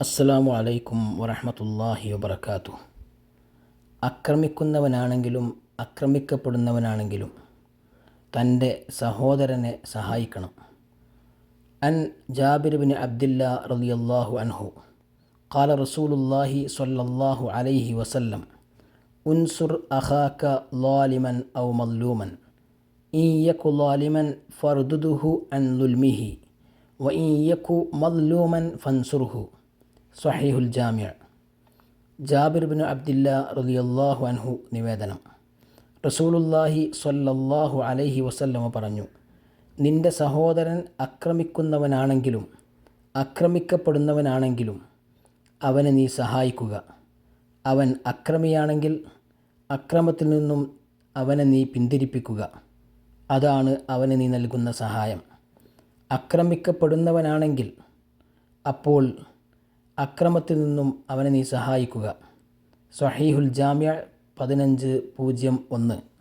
അസ്സലാമു അലൈക്കും വറഹമത്തല്ലാഹി വബർക്കാത്തു ആക്രമിക്കുന്നവനാണെങ്കിലും ആക്രമിക്കപ്പെടുന്നവനാണെങ്കിലും തൻ്റെ സഹോദരനെ സഹായിക്കണം അൻ ജാബിർ ബിൻ അബ്ദില്ല റളിയല്ലാഹു അൻഹു قال رسول الله صلى الله عليه وسلم انصر أخاك ظالما أو مظلوما إن يك ظالما فاردده عن ظلمه وإن يك مظلوما فانصره സഹീഹുൽ ജാമ്യ ജാബിർ ബിൻ അബ്ദില്ല റളിയല്ലാഹു അൻഹു നിവേദനം. റസൂലുല്ലാഹി സ്വല്ലല്ലാഹു അലൈഹി വസല്ലമ പറഞ്ഞു നിന്റെ സഹോദരൻ ആക്രമിക്കുന്നവനാണെങ്കിലും ആക്രമിക്കപ്പെടുന്നവനാണെങ്കിലും അവനെ നീ സഹായിക്കുക. അവൻ അക്രമിയാണെങ്കിൽ അക്രമത്തിൽ നിന്നും അവനെ നീ പിന്തിരിപ്പിക്കുക. അതാണ് അവന് നീ നൽകുന്ന സഹായം. ആക്രമിക്കപ്പെടുന്നവനാണെങ്കിൽ അപ്പോൾ അക്രമത്തിൽ നിന്നും അവനെ നീ സഹായിക്കുക. സഹീഹുൽ ജാമ്യ പതിനഞ്ച് പൂജ്യം ഒന്ന്.